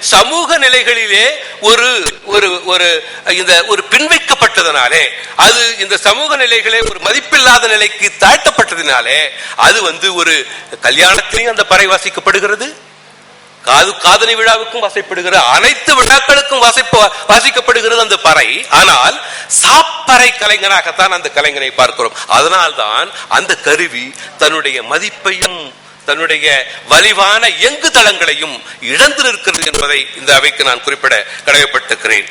சமூக நிலைகளிலே ஒரு ஒரு ஒரு இந்த ஒரு பின்வைக்கப்பட்டதனாலே அது இந்த சமூக நிலைகளே ஒரு மதிப்பில்லாத நிலைக்கு தாழ்த்தப்பட்டதினாலே அது வந்து ஒரு கல்யாணத்திலையும் அந்த பறை வாசிக்கப்படுகிறது காது காதலி விழாவுக்கும் வாசிப்படுகிற அனைத்து விழாக்களுக்கும் வாசிப்ப வாசிக்கப்படுகிறது அந்த பறை. ஆனால் சாப்பறை கலைஞனாகத்தான் அந்த கலைஞனை பார்க்கிறோம். அதனால்தான் அந்த கருவி தன்னுடைய மதிப்பையும் தன்னுடைய வலிவான எங்கு தளங்களையும் இழந்து நிற்கிறது என்பதை இந்த அவைக்கு நான் குறிப்பிட கடமைப்பட்டிருக்கிறேன்.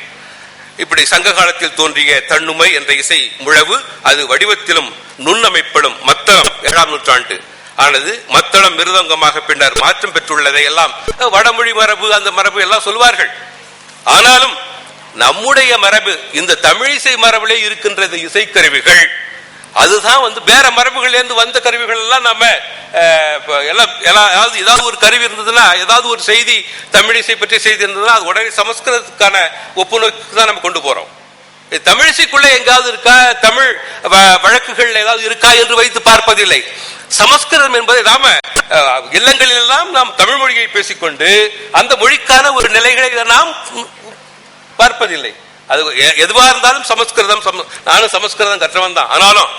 இப்படி சங்க காலத்தில் தோன்றிய தன்னுமை என்ற இசை முழவு அது வடிவத்திலும் நுண்ணமைப்பிலும் மத்தளம் ஏழாம் நூற்றாண்டு. ஆனது மத்தளம் மிருதங்கமாக பின்னர் மாற்றம் பெற்றுள்ளதை எல்லாம் வடமொழி மரபு அந்த மரபு எல்லாம் சொல்வார்கள். ஆனாலும் நம்முடைய மரபு இந்த தமிழிசை மரபிலே இருக்கின்ற இந்த இசைக்கருவிகள் அதுதான் வந்து வேற மரபுகள் இருந்து வந்த கருவிகள் எல்லாம் நம்ம எல்லாம் எல்லாம் ஏதாவது ஏதாவது ஒரு கருவி இருந்ததுன்னா ஏதாவது ஒரு செய்தி தமிழிசை பற்றிய செய்தி இருந்ததுன்னா அது உடனே சமஸ்கிருதத்துக்கான ஒப்புநோக்கு தான் நம்ம கொண்டு போறோம். இது எங்காவது இருக்கா? தமிழ் வ- வழக்குகள் ஏதாவது இருக்கா என்று வைத்து பார்ப்பதில்லை. சமஸ்கிருதம் என்பதை நாம இல்லங்களிலெல்லாம் நாம் தமிழ் மொழியை பேசிக்கொண்டு அந்த மொழிக்கான ஒரு நிலைகளை நாம் பார்ப்பதில்லை. அது எதுவாக எதுவா இருந்தாலும் சமஸ்கிருதம் சம- நானும் சமஸ்கிருதம் கற்றவன் தான். ஆனாலும்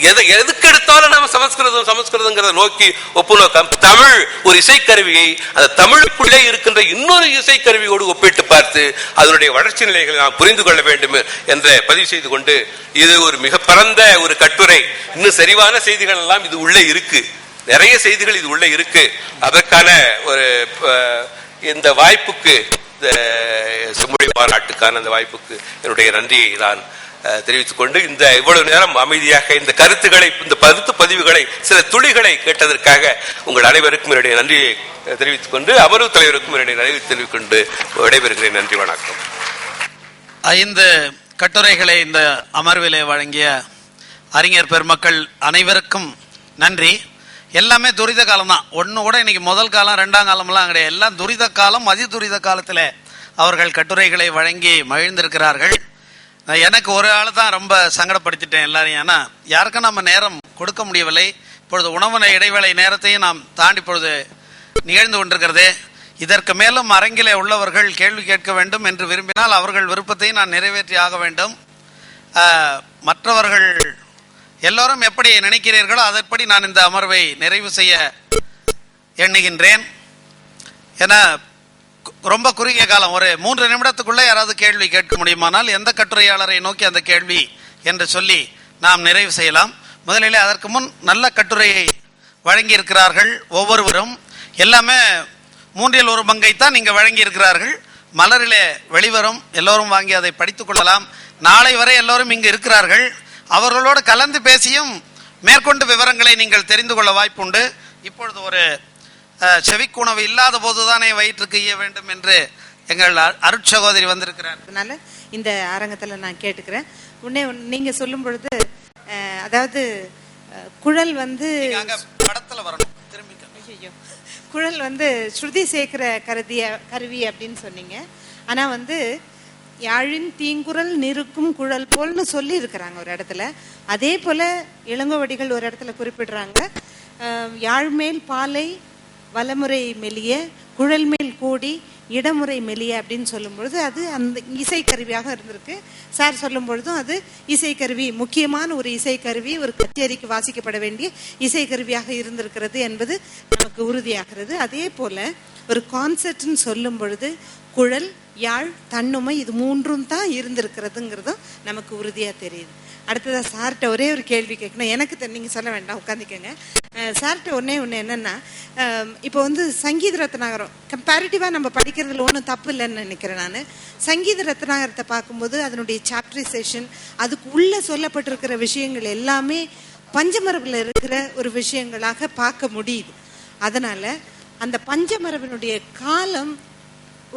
எதை எதுக்கு எடுத்தாலும் நம்ம சமஸ்கிருதம் சமஸ்கிருதங்கிறத நோக்கி ஒப்புநோக்கம். தமிழ் ஒரு இசைக்கருவியை அந்த தமிழுக்குள்ளே இருக்கின்ற இன்னொரு இசைக்கருவியோடு ஒப்பிட்டு பார்த்து அதனுடைய வளர்ச்சி நிலைகளை நாம் புரிந்து கொள்ள வேண்டும் என்ற பதிவு செய்து கொண்டு இது ஒரு மிக பரந்த ஒரு கட்டுரை. இன்னும் சரிவான செய்திகள் எல்லாம் இது உள்ளே இருக்கு. நிறைய செய்திகள் இது உள்ளே இருக்கு. அதற்கான ஒரு அஹ், இந்த வாய்ப்புக்கு இந்த மாநாட்டுக்கான அந்த வாய்ப்புக்கு என்னுடைய நன்றியை நான் தெரிவித்துக் கொண்டு இந்த இவ்வளவு நேரம் அமைதியாக இந்த கருத்துக்களை இந்த கருத்து பதிவுகளை சில துளிகளை கேட்டதற்காக உங்கள் அனைவருக்கும் என்னுடைய நன்றியை தெரிவித்துக் கொண்டு அமர்வு தலைவருக்கும் என்னுடைய நன்றி தெரிவித்துக் கொண்டு விடைபெறுகிறேன். நன்றி வணக்கம். ஐந்து கட்டுரைகளை இந்த அமர்விலே வழங்கிய அறிஞர் பெருமக்கள் அனைவருக்கும் நன்றி. எல்லாமே துரித காலம் தான் ஒன்று கூட இன்னைக்கு முதல் காலம் ரெண்டாம் காலம்லாம் கிடையாது. எல்லாம் துரித காலம் அதி துரித காலத்தில் அவர்கள் கட்டுரைகளை வழங்கி மகிழ்ந்திருக்கிறார்கள். எனக்கு ஒரு ஆள் தான் ரொம்ப சங்கடப்படுத்திட்டேன் எல்லாரையும். ஏன்னா யாருக்கும் நம்ம நேரம் கொடுக்க முடியவில்லை. இப்பொழுது உணவு இடைவேளை நேரத்தையும் நாம் தாண்டி பொழுது நிகழ்ந்து கொண்டிருக்கிறது. இதற்கு மேலும் அரங்கிலே உள்ளவர்கள் கேள்வி கேட்க வேண்டும் என்று விரும்பினால் அவர்கள் விருப்பத்தையும் நான் நிறைவேற்றி ஆக வேண்டும். மற்றவர்கள் எல்லோரும் எப்படி நினைக்கிறீர்களோ அதன்படி நான் இந்த அமர்வை நிறைவு செய்ய எண்ணுகின்றேன். ஏன்னா ரொம்ப குறுகிய காலம் ஒரு மூன்று நிமிடத்துக்குள்ள யாராவது கேள்வி கேட்க முடியுமானால் எந்த கட்டுரையாளரை நோக்கி அந்த கேள்வி என்று சொல்லி நாம் நிறைவு செய்யலாம். முதலிலே அதற்கு முன் நல்ல கட்டுரையை வழங்கி இருக்கிறார்கள் ஒவ்வொருவரும். எல்லாமே மூன்றில் ஒரு பங்கைத்தான் இங்கே வழங்கி இருக்கிறார்கள் மலரிலே வெளிவரும் எல்லோரும் வாங்கி அதை படித்து கொள்ளலாம். நாளை வரை எல்லோரும் இங்கு இருக்கிறார்கள். அவர்களோடு கலந்து பேசியும் மேற்கொண்டு விவரங்களை நீங்கள் தெரிந்து கொள்ள வாய்ப்புண்டு. இப்பொழுது ஒரு செவிக்குணவு இல்லாத போதுதானே வயிற்றுக்கு ஈய வேண்டும் என்று எங்கள் அருட்சகோதரி வந்திருக்கிறார். அதனால இந்த அரங்கத்துல நான் கேட்டுக்கிறேன். உடனே ஒண்ணு நீங்க சொல்லும் பொழுது அதாவது குழல் வந்து படத்துல வரணும். திரும்பி ஐயையோ. குழல் வந்து ஸ்ருதி சேர்க்கிற கருதிய கருவி அப்படின்னு சொன்னீங்க. ஆனா வந்து யாழின் தீங்குரல் நிறுக்கும் குழல் போல்னு சொல்லி இருக்கிறாங்க ஒரு இடத்துல. அதே போல இளங்கோவடிகள் ஒரு இடத்துல குறிப்பிடுறாங்க. யாழ்மேல் பாலை வலமுறை மெலிய குழல் மேல் கூடி இடமுறை மெலிய அப்படின்னு சொல்லும் பொழுது அது அந்த இசைக்கருவியாக இருந்திருக்கு. சார் சொல்லும் பொழுதும் அது இசைக்கருவி முக்கியமான ஒரு இசைக்கருவி ஒரு கச்சேரிக்கு வாசிக்கப்பட வேண்டிய இசைக்கருவியாக இருந்திருக்கிறது என்பது நமக்கு உறுதியாகிறது. அதே போல ஒரு கான்செர்ட்னு சொல்லும் பொழுது குழல் யாழ் தன்னுமை இது மூன்றும் தான் இருந்திருக்கிறதுங்கிறதும் நமக்கு உறுதியாக தெரியுது. அடுத்ததாக சார்கிட்ட ஒரே ஒரு கேள்வி கேட்கணும். எனக்கு நீங்கள் சொல்ல வேண்டாம் உட்காந்துக்கங்க சார்கிட்ட ஒன்னே ஒன்று என்னென்னா இப்போ வந்து சங்கீத ரத்னாகரம் கம்பேரிட்டிவாக நம்ம படிக்கிறதுல ஒன்றும் தப்பு இல்லைன்னு நினைக்கிறேன் நான். சங்கீத ரத்னாகரத்தை பார்க்கும்போது அதனுடைய சாப்டரைசேஷன் அதுக்கு உள்ளே சொல்லப்பட்டிருக்கிற விஷயங்கள் எல்லாமே பஞ்சமரபில் இருக்கிற ஒரு விஷயங்களாக பார்க்க முடியுது. அதனால் அந்த பஞ்சமரபினுடைய காலம்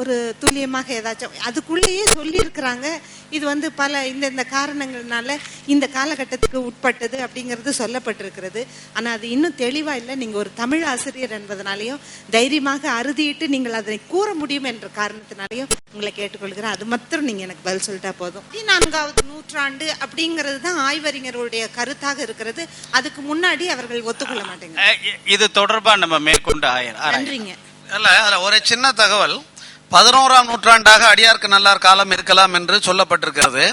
ஒரு துல்லியமாக ஏதாச்சும் அதுக்குள்ளேயே சொல்லியிருக்கிறாங்க. இது வந்து பல இந்த இந்த காரணங்கள்னால இந்த காலகட்டத்துக்கு உட்பட்டது அப்படிங்கிறது சொல்லப்பட்டிருக்கிறது. ஆனால் அது இன்னும் தெளிவாக இல்லை. நீங்கள் ஒரு தமிழ் ஆசிரியர் என்பதனாலையும் தைரியமாக அறுதியிட்டு நீங்கள் அதை கூற முடியும் என்ற காரணத்தினாலையும் உங்களை கேட்டுக்கொள்கிறேன். அது மாத்திரம் நீங்கள் எனக்கு பதில் சொல்லிட்டா போதும். பதினான்காவது நூற்றாண்டு அப்படிங்கிறது தான் ஆய்வறிஞருடைய கருத்தாக இருக்கிறது. அதுக்கு முன்னாடி அவர்கள் ஒத்துக்கொள்ள மாட்டேங்க இது தொடர்பா நம்ம மேற்கொண்டு. நன்றிங்க. இல்ல அதுல ஒரு சின்ன தகவல். பதினோராம் நூற்றாண்டாக அடியார்க்கு நல்லார் காலம் இருக்கலாம் என்று சொல்லப்பட்டிருக்கிறது.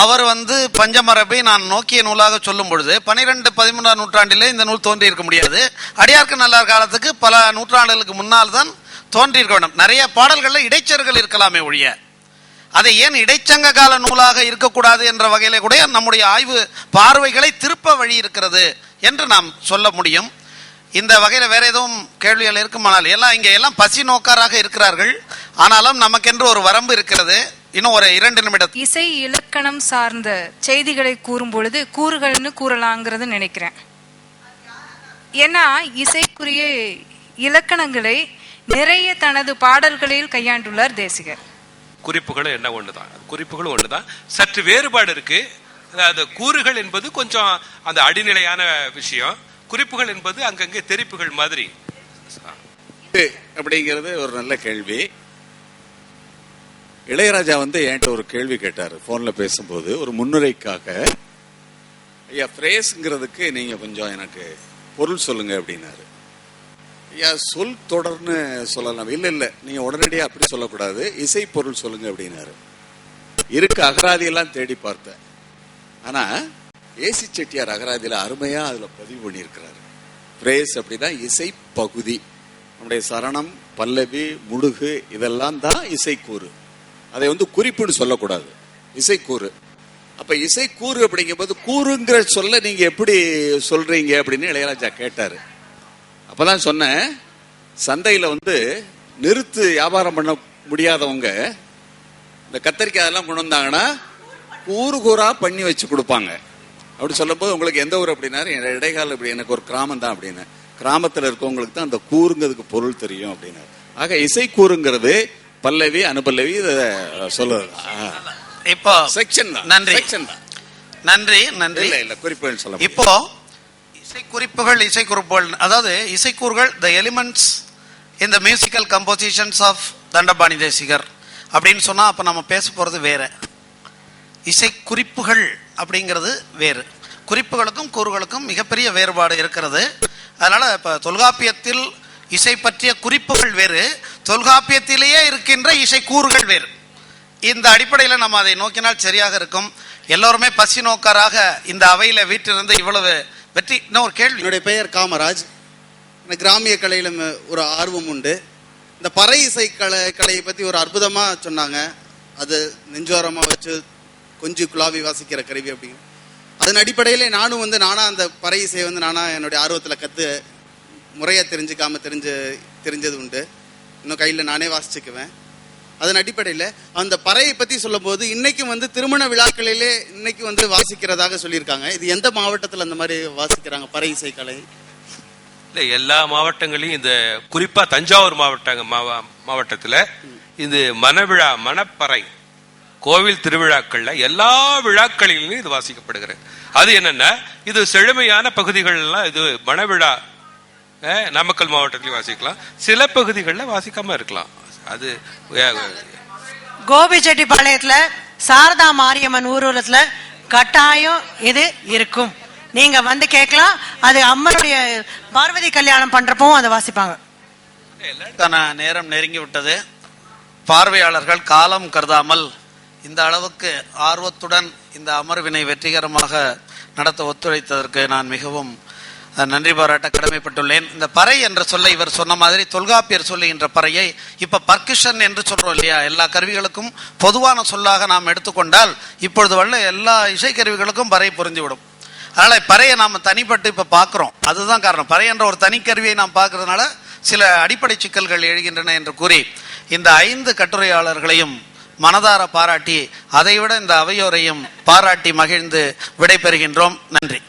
அவர் வந்து பஞ்சமரபை நான் நோக்கிய நூலாக சொல்லும் பொழுது பனிரெண்டு பதிமூன்றாம் நூற்றாண்டிலே இந்த நூல் தோன்றி இருக்க முடியாது. அடியார்க்கு நல்லார் காலத்துக்கு பல நூற்றாண்டுகளுக்கு முன்னால் தான் தோன்றி இருக்க வேண்டும். நிறைய பாடல்களில் இடைச்சர்கள் இருக்கலாமே ஒழிய அதை ஏன் இடைச்சங்க கால நூலாக இருக்கக்கூடாது என்ற வகையில கூட நம்முடைய ஆய்வு பார்வைகளை திருப்ப வழி இருக்கிறது என்று நாம் சொல்ல முடியும். இந்த வகையில் வேற எதுவும் கேள்விகள் இருக்குமானால் எல்லாம் இங்கே எல்லாம் பசி நோக்காராக இருக்கிறார்கள். ஆனாலும் நமக்கென்று ஒரு வரம்பு இருக்கிறது. இன்னும் ஒரு இரண்டு நிமிடம். இசை இலக்கணம் சார்ந்த செய்திகளை கூறும் பொழுது கூறுகள்னு கூறலாங்கிறது நினைக்கிறேன். ஏன்னா இசைக்குரிய இலக்கணங்களை நிறைய தனது பாடல்களில் கையாண்டுள்ளார் தேசிகர். குறிப்புகளும் என்ன ஒண்ணுதான்? குறிப்புகளும் ஒண்ணுதான். சற்று வேறுபாடு இருக்கு. அதாவது கூறுகள் என்பது கொஞ்சம் அந்த அடிநிலையான விஷயம். குறிப்புகள் என்பது அங்கங்கே தெரிப்புகள் மாதிரி. அப்படிங்கிறது ஒரு நல்ல கேள்வி. இளையராஜா வந்து என்கிட்ட ஒரு கேள்வி கேட்டார். ஃபோனில் பேசும்போது ஒரு முன்னுரைக்காக ஐயா ஃப்ரேஸுங்கிறதுக்கு நீங்கள் கொஞ்சம் எனக்கு பொருள் சொல்லுங்க அப்படின்னாரு. ஐயா சொல் தொடர்னு சொல்லலாம். இல்லை இல்லை நீங்கள் உடனடியாக அப்படி சொல்லக்கூடாது. இசை பொருள் சொல்லுங்க அப்படின்னாரு. இருக்க அகராதியெல்லாம் தேடி பார்த்தேன். ஆனால் ஏசி செட்டியார் அகராதியில் அருமையாக அதில் பதிவு பண்ணியிருக்கிறாரு. பிரேஸ் அப்படின்னா இசை பகுதி. நம்முடைய சரணம் பல்லவி முடுகு இதெல்லாம் தான் இசைக்கூறு அதை வந்து குறிப்புன்னு சொல்லக்கூடாது. இசைக்கூறு. அப்ப இசைக்கூறு அப்படிங்கும்போது கூறுங்கிற சொல்ல நீங்க எப்படி சொல்றீங்க அப்படின்னு இளையராஜா கேட்டாரு. அப்பதான் சொன்னேன் சந்தையில வந்து நிறுத்து வியாபாரம் பண்ண முடியாதவங்க இந்த கத்தரிக்காய் அதெல்லாம் கொண்டு வந்தாங்கன்னா கூறு கூறா பண்ணி வச்சு கொடுப்பாங்க. அப்படி சொல்லும்போது உங்களுக்கு எந்த ஊர் அப்படின்னாரு? என் இடைக்கால இப்படி எனக்கு ஒரு கிராமம் தான் அப்படின்னு. கிராமத்தில் இருக்கவங்களுக்கு தான் அந்த கூறுங்கிறதுக்கு பொருள் தெரியும் அப்படின்னாரு. ஆக இசை கூறுங்கிறது பல்லவி அனுபல்லவி சொல்லுது இப்போ செக்ஷன் தான். நன்றி. செக்ஷன் தான். நன்றி நன்றி. இல்ல இல்ல குறிப்புகள் சொல்ல. இப்போ இசைக்குறிப்புகள் இசைக்குறிப்புகள் அதாவது இசைக்கூறுகள் த எலிமெண்ட்ஸ் இந்த musical compositions of Dandapani Desikar. அப்படின்னு சொன்னா அப்ப நம்ம பேச போறது வேற. இசைக்குறிப்புகள் அப்படிங்கிறது வேறு. குறிப்புகளுக்கும் கூறுகளுக்கும் மிகப்பெரிய வேறுபாடு இருக்கிறது. அதனால இப்ப தொல்காப்பியத்தில் இசை பற்றிய குறிப்புகள் வேறு. தொல்காப்பியத்திலேயே இருக்கின்ற இசை கூறுகள் வேறு. இந்த அடிப்படையில் நம்ம அதை நோக்கினால் சரியாக இருக்கும். எல்லோருமே பசி நோக்கராக இந்த அவையில் வீட்டிலிருந்து இவ்வளவு வெற்றி. இன்னும் ஒரு கேள்வி. என்னுடைய பெயர் காமராஜ். எனக்கு கிராமிய கலையில் ஒரு ஆர்வம் உண்டு. இந்த பறை இசை கலை கலையை பற்றி ஒரு அற்புதமாக சொன்னாங்க. அது நெஞ்சோரமாக வச்சு கொஞ்சி குழாவி வாசிக்கிற கருவி அப்படின்னு அதன் அடிப்படையில் நானும் வந்து நானா அந்த பறை இசையை வந்து நானா என்னுடைய ஆர்வத்தில் கற்று முறையாக தெரிஞ்சுக்காம தெரிஞ்சு தெரிஞ்சது உண்டு. இன்னும் கையில் நானே வாசிச்சுக்குவேன். அதன் அடிப்படையில் அந்த பறையை பற்றி சொல்லும்போது இன்னைக்கும் வந்து திருமண விழாக்களிலே இன்னைக்கு வந்து வாசிக்கிறதாக சொல்லியிருக்காங்க. இது எந்த மாவட்டத்தில் அந்த மாதிரி வாசிக்கிறாங்க பறை இசைக்கலை? கலை இல்ல எல்லா மாவட்டங்களையும் இந்த குறிப்பா தஞ்சாவூர் மாவட்ட மாவ- மாவட்டத்துல இந்த மணவிழா மணப்பறை கோவில் திருவிழாக்கள்ல எல்லா விழாக்களிலும் இது வாசிக்கப்படுகிறது. அது என்னன்னா இது செழுமையான பகுதிகள் எல்லாம் இது மணவிழா நாமக்கல் மாவட்டத்திலையும் வாசிக்கலாம். சில பகுதிகளில் வாசிக்காம இருக்கலாம். அது கோபிச்செட்டிப்பாளையத்துல சாரதா மாரியம்மன் ஊர்வலத்துல கட்டாயம் இது இருக்கும். நீங்க வந்து கேட்கலாம். அது அம்மனுடைய பார்வதி கல்யாணம் பண்றப்பவும் அதை வாசிப்பாங்க. தன நேரம் நெருங்கி விட்டது. பார்வையாளர்கள் காலம் கருதாமல் இந்த அளவுக்கு ஆர்வத்துடன் இந்த அமர்வினை வெற்றிகரமாக நடத்த ஒத்துழைத்ததற்கு நான் மிகவும் நன்றி பாராட்ட கடமைப்பட்டுள்ளேன். இந்த பறை என்ற சொல்லை இவர் சொன்ன மாதிரி தொல்காப்பியர் சொல்லுகின்ற பறையை இப்ப பர்கிஷன் என்று சொல்றோம் இல்லையா? எல்லா கருவிகளுக்கும் பொதுவான சொல்லாக நாம் எடுத்துக்கொண்டால் இப்பொழுது வல்ல எல்லா இசைக்கருவிகளுக்கும் பறை புரிஞ்சுவிடும் அதனால பறையை நாம் தனிப்பட்டு இப்ப பார்க்கிறோம். அதுதான் காரணம். பறை என்ற ஒரு தனிக்கருவியை நாம் பார்க்கறதுனால சில அடிப்படை சிக்கல்கள் எழுகின்றன என்று கூறி இந்த ஐந்து கட்டுரையாளர்களையும் மனதார பாராட்டி அதைவிட இந்த அவையோரையும் பாராட்டி மகிழ்ந்து விடைபெறுகின்றோம். நன்றி.